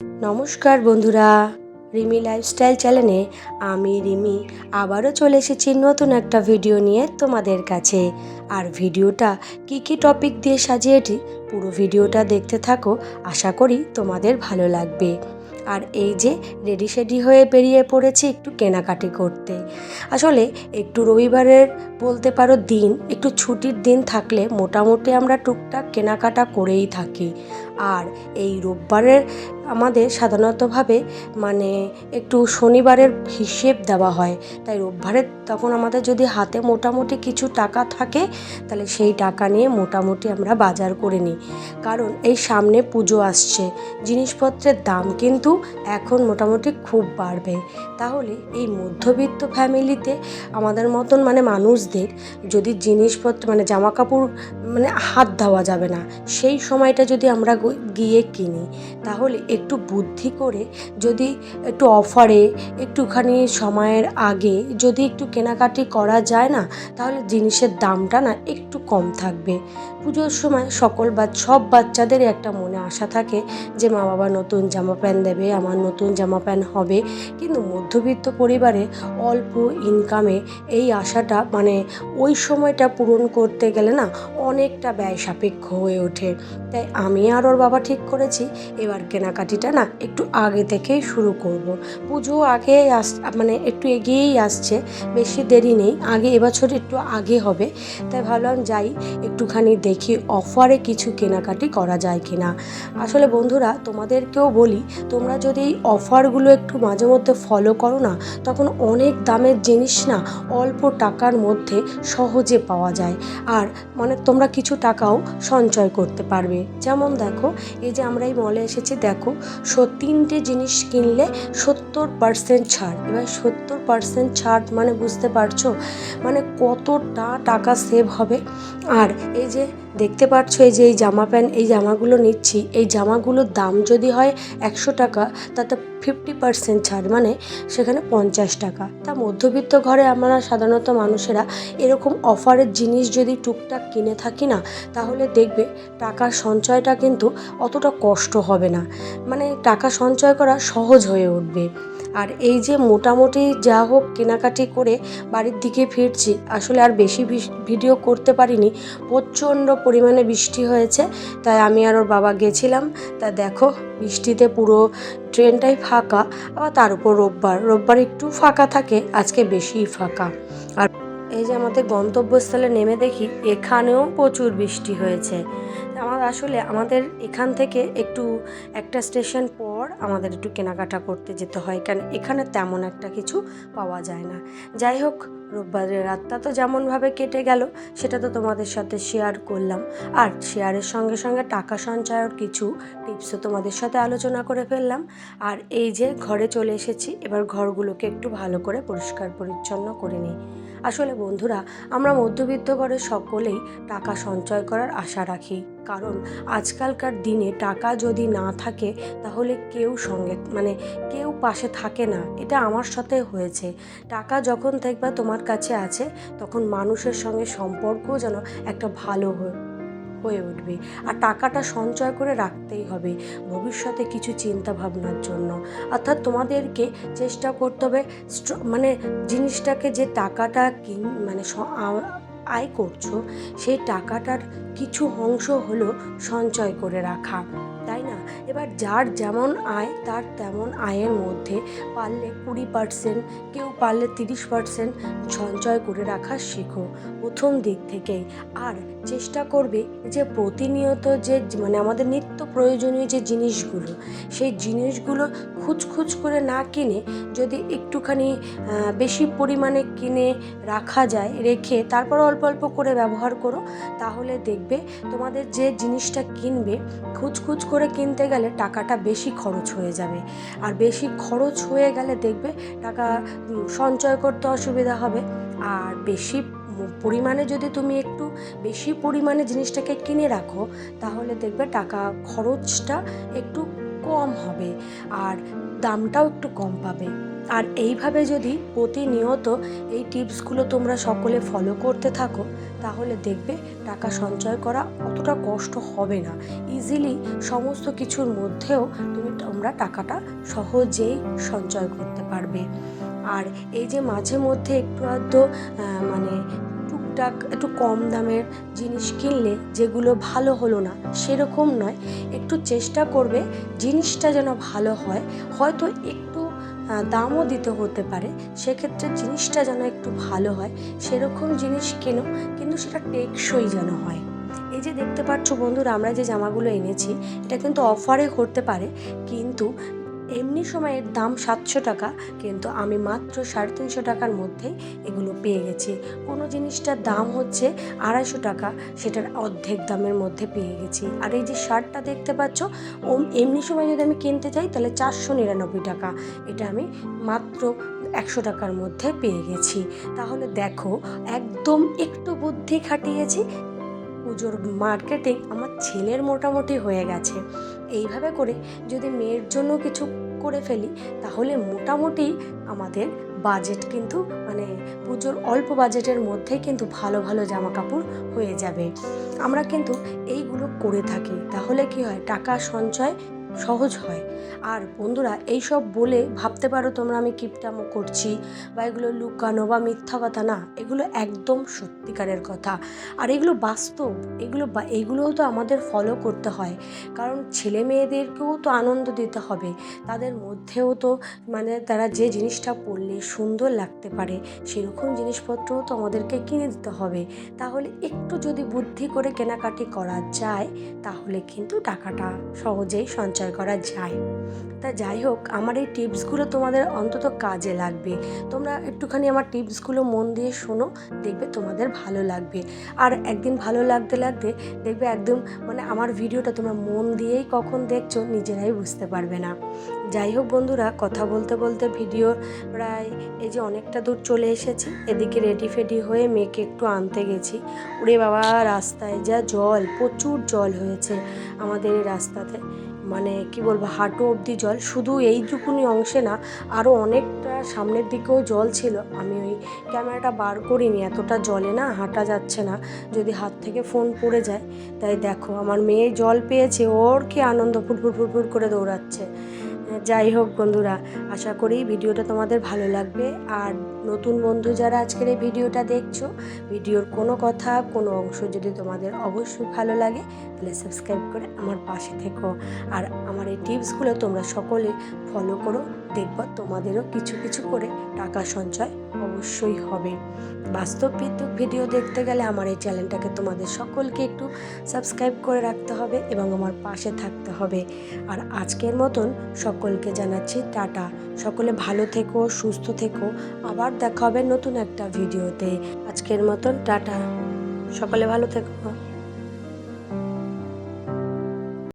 নমস্কার বন্ধুরা, রিমি লাইফস্টাইল চ্যানেলে আমি রিমি আবারও চলে এসেছি নতুন একটা ভিডিও নিয়ে তোমাদের কাছে। আর ভিডিওটা কি কি টপিক দিয়ে সাজিয়েছি, পুরো ভিডিওটা দেখতে থাকো, আশা করি তোমাদের ভালো লাগবে। আর এই যে রেডি সেডি হয়ে বেরিয়ে পড়েছি একটু কেনাকাটি করতে। আসলে একটু রবিবারের বলতে পারো দিন, একটু ছুটির দিন থাকলে মোটামুটি আমরা টুকটাক কেনাকাটা করেই থাকি। আর এই রোববারের আমাদের সাধারণতভাবে মানে একটু শনিবারের হিসেব দেওয়া হয়। তাই রোববারে তখন আমাদের যদি হাতে মোটামুটি কিছু টাকা থাকে, তাহলে সেই টাকা নিয়ে মোটামুটি আমরা বাজার করে নিই। কারণ এই সামনে পুজো আসছে। জিনিসপত্রের দাম কিন্তু এখন মোটামুটি খুব বাড়বে। তাহলে এই মধ্যবিত্ত ফ্যামিলিতে আমাদের মতন মানে মানুষদের যদি জিনিসপত্র মানে জামা কাপড় মানে হাত দেওয়া যাবে না, সেই সময়টা যদি আমরা গিয়ে কিনি। তাহলে একটু বুদ্ধি করে যদি একটু অফারে একটুখানি সময়ের আগে যদি একটু কেনাকাটি করা যায় না, তাহলে জিনিসের দামটা না একটু কম থাকবে। পুজোর সময় সকল বা, সব বাচ্চাদেরই একটা মনে আশা থাকে যে মা বাবা নতুন জামা প্যান্ট দেবে, আমার নতুন জামা প্যান্ট হবে। কিন্তু মধ্যবিত্ত পরিবারে অল্প ইনকামে এই আশাটা মানে ওই সময়টা পূরণ করতে গেলে না অনেকটা ব্যয় সাপেক্ষ হয়ে ওঠে। তাই আমি আর বাবা ঠিক করেছি, এবার কেনাকাটিটা না একটু আগে থেকেই শুরু করব। পুজো আগে আস মানে একটু এগিয়েই আসছে, বেশি দেরি নেই, আগে এবছর একটু আগে হবে। তাই ভাবলাম যাই, একটুখানি দেখি অফারে কিছু কেনাকাটি করা যায় কিনা। আসলে বন্ধুরা, তোমাদেরকেও বলি, তোমরা যদি এই অফারগুলো একটু মাঝে মধ্যে ফলো করো না, তখন অনেক দামের জিনিস না অল্প টাকার মধ্যে সহজে পাওয়া যায়। আর মানে তোমরা কিছু টাকাও সঞ্চয় করতে পারবে। যেমন দেখো এই যে আমরা এই মলে এসেছি, দেখো তিনটে জিনিস কিনলে সত্তর পার্সেন্ট ছাড়। এবার সত্তর পার্সেন্ট ছাড় মানে বুঝতে পারছ? মানে কতটা টাকা সেভ হবে? আর এই যে দেখতে পাচ্ছ এই যে এই জামা প্যান্ট, এই জামাগুলো নিচ্ছি, এই জামাগুলোর দাম যদি হয় একশো টাকা, তাতে ফিফটি পার্সেন্ট ছাড় মানে সেখানে পঞ্চাশ টাকা। তা মধ্যবিত্ত ঘরে আমরা সাধারণত মানুষেরা এরকম অফারের জিনিস যদি টুকটাক কিনে থাকি না, তাহলে দেখবে টাকার সঞ্চয়টা কিন্তু অতটা কষ্ট হবে না। মানে টাকা সঞ্চয় করা সহজ হয়ে উঠবে। আর এই যে মোটামুটি যা হোক কেনাকাটি করে বাড়ির দিকে ফিরছি, আসলে আর বেশি ভিডিও করতে পারিনি। প্রচণ্ড পরিমাণে বৃষ্টি হয়েছে, তাই আমি আর ওর বাবা গেছিলাম। তা দেখো, বৃষ্টিতে পুরো ট্রেনটাই ফাঁকা, আবার তার উপর রোববার। রোববার একটু ফাঁকা থাকে, আজকে বেশিই ফাঁকা। আর এই যে আমাদের গন্তব্যস্থলে নেমে দেখি, এখানেও প্রচুর বৃষ্টি হয়েছে। আমার আসলে আমাদের এখান থেকে একটু একটা স্টেশন পর আমাদের একটু কেনাকাটা করতে যেতে হয়, কারণ এখানে তেমন একটা কিছু পাওয়া যায় না। যাই হোক, রোববারের রাতটা তো যেমনভাবে কেটে গেল, সেটা তো তোমাদের সাথে শেয়ার করলাম। আর শেয়ারের সঙ্গে সঙ্গে টাকা সঞ্চয়ের কিছু টিপসও তোমাদের সাথে আলোচনা করে ফেললাম। আর এই যে ঘরে চলে এসেছি, এবার ঘরগুলোকে একটু ভালো করে পরিষ্কার পরিচ্ছন্ন করে নিই। আসলে বন্ধুরা, আমরা মধ্যবিত্ত ঘরের সকলেই টাকা সঞ্চয় করার আশা রাখি। কারণ আজকালকার দিনে টাকা যদি না থাকে, তাহলে কেউ সঙ্গে মানে কেউ পাশে থাকে না। এটা আমার সাথে হয়েছে। টাকা যখন দেখবা তোমার কাছে আছে, তখন মানুষের সঙ্গে সম্পর্ক যেন একটা ভালো হয়ে। হয়ে উঠবে। আর টাকাটা সঞ্চয় করে রাখতেই হবে। ভবিষ্যতে কিছু চিন্তা ভাবনার জন্য। অর্থাৎ তোমাদেরকে চেষ্টা করতে হবে মানে জিনিসটাকে যে টাকাটা কিন মানে আয় করছ, সেই টাকাটার কিছু অংশ হলো সঞ্চয় করে রাখা। তাই এবার যার যেমন আয়, তার তেমন আয়ের মধ্যে পারলে কুড়ি পার্সেন্ট, কেউ পারলে তিরিশ পার্সেন্ট সঞ্চয় করে রাখা শেখো। প্রথম দিক থেকেই। আর চেষ্টা করবে যে প্রতিনিয়ত যে মানে আমাদের নিত্য প্রয়োজনীয় যে জিনিসগুলো, সেই জিনিসগুলো খুচখুচ করে না কিনে, যদি একটুখানি বেশি পরিমাণে কিনে রাখা যায়, রেখে তারপর অল্প অল্প করে ব্যবহার করো, তাহলে দেখবে তোমাদের যে জিনিসটা কিনবে, খুচখুচ করে কিনতে গেলে টাকাটা বেশি খরচ হয়ে যাবে। আর বেশি খরচ হয়ে গেলে দেখবে টাকা সঞ্চয় করতে অসুবিধা হবে। আর বেশি পরিমাণে যদি তুমি একটু বেশি পরিমাণে জিনিসটাকে কিনে রাখো, তাহলে দেখবে টাকা খরচটা একটু কম হবে। আর দামটাও একটু কম পাবে। আর এইভাবে যদি প্রতিনিয়ত এই টিপসগুলো তোমরা সকলে ফলো করতে থাকো, তাহলে দেখবে টাকা সঞ্চয় করা অতটা কষ্ট হবে না। ইজিলি সমস্ত কিছুর মধ্যেও তুমি তোমরা টাকাটা সহজেই সঞ্চয় করতে পারবে। আর এই যে মাঝে মধ্যে একটু আধটু মানে টুকটাক একটু কম দামের জিনিস কিনলে যেগুলো ভালো হলো না, সেরকম নয়। একটু চেষ্টা করবে জিনিসটা যেন ভালো হয়। হয়তো একটু দামও দিতে হতে পারে, সেক্ষেত্রে জিনিসটা যেন একটু ভালো হয়, সেরকম জিনিস কেন, কিন্তু সেটা টেকসই যেন হয়। এই যে দেখতে পাচ্ছ বন্ধুরা, আমরা যে জামাগুলো এনেছি, এটা কিন্তু অফারে করতে পারে, কিন্তু এমনি সময়ের দাম সাতশো টাকা, কিন্তু আমি মাত্র সাড়ে তিনশো টাকার মধ্যেই এগুলো পেয়ে গেছি। কোনো জিনিসটার দাম হচ্ছে আড়াইশো টাকা, সেটার অর্ধেক দামের মধ্যে পেয়ে গেছি। আর এই যে শার্টটা দেখতে পাচ্ছ এমনি সময় যদি আমি কিনতে চাই তাহলে চারশো নিরানব্বই টাকা। এটা আমি মাত্র একশো টাকার মধ্যে পেয়ে গেছি। তাহলে দেখো, একদম একটু বুদ্ধি খাটিয়েছি পুজোর মার্কেটিং আমার ছেলের মোটামুটি হয়ে গেছে। এইভাবে করে যদি মেয়ের জন্য কিছু করে ফেলি, তাহলে মোটামুটি আমাদের বাজেট কিন্তু মানে পুজোর অল্প বাজেটের মধ্যে কিন্তু ভালো ভালো জামা কাপড় হয়ে যাবে। আমরা কিন্তু এইগুলো করে থাকি। তাহলে কি হয়? টাকা সঞ্চয় সহজ হয়। আর বন্ধুরা, এইসব বলে ভাবতে পারো তোমরা আমি কিপটামো করছি বা এগুলো লুকানো বা মিথ্যা কথা না, এগুলো একদম সত্যিকারের কথা। আর এগুলো বাস্তব, এগুলো বা এগুলোও তো আমাদের ফলো করতে হয়। কারণ ছেলে মেয়েদেরকেও তো আনন্দ দিতে হবে, তাদের মধ্যেও তো মানে তারা যে জিনিসটা পরলে সুন্দর লাগতে পারে, সেরকম জিনিসপত্রও তো আমাদেরকে কিনে দিতে হবে। তাহলে একটু যদি বুদ্ধি করে কেনাকাটি করা যায়, তাহলে কিন্তু টাকাটা সহজেই সঞ্চয় করা যায়। তা যাই হোক, আমার এই টিপসগুলো তোমাদের অন্তত কাজে লাগবে। তোমরা একটুখানি আমার টিপসগুলো মন দিয়ে শোনো, দেখবে তোমাদের ভালো লাগবে। আর একদিন ভালো লাগতে লাগতে দেখবে একদম মানে আমার ভিডিওটা তোমরা মন দিয়েই কখন দেখছ নিজেরাই বুঝতে পারবে না। যাই হোক বন্ধুরা, কথা বলতে বলতে ভিডিও প্রায় এই যে অনেকটা দূর চলে এসেছি। এদিকে রেডি ফেডি হয়ে মেয়েকে একটু আনতে গেছি। ওরে বাবা, রাস্তায় যা জল, প্রচুর জল হয়েছে আমাদের এই রাস্তাতে। মানে কি বলব, হাঁটু অবধি জল। শুধু এইটুকুনি অংশে না আরও অনেকটা সামনের দিকেও জল ছিল। আমি ওই ক্যামেরাটা বার করিনি, এতটা জলে না হাঁটা যাচ্ছে না। যদি হাত থেকে ফোন পড়ে যায়, তাই দেখো, আমার মেয়ে জল পেয়েছে, ওর কি আনন্দ ফুটফুট ফুটফুট করে দৌড়াচ্ছে। যাই হোক বন্ধুরা, আশা করি ভিডিওটা তোমাদের ভালো লাগবে। আর নতুন বন্ধু যারা আজকের এই ভিডিওটা দেখছ, ভিডিওর কোনো কথা, কোনো অংশ যদি তোমাদের অবশ্যই ভালো লাগে, তাহলে সাবস্ক্রাইব করে আমার পাশে থেকো। আর আমার এই টিপসগুলো তোমরা সকলে ফলো করো, দেখব তোমাদেরও কিছু কিছু করে টাকা সঞ্চয় অবশ্যই হবে। বাস্তব বিদ্যুৎ ভিডিও দেখতে গেলে আমার এই চ্যানেলটাকে তোমাদের সকলকে একটু সাবস্ক্রাইব করে রাখতে হবে এবং আমার পাশে থাকতে হবে। আর আজকের মতন সকলকে জানাচ্ছি টাটা। সকলে ভালো থেকো, সুস্থ থেকো। আবার দেখা হবে নতুন একটা ভিডিওতে। আজকের মতন টাটা। সকলে ভালো থেকো।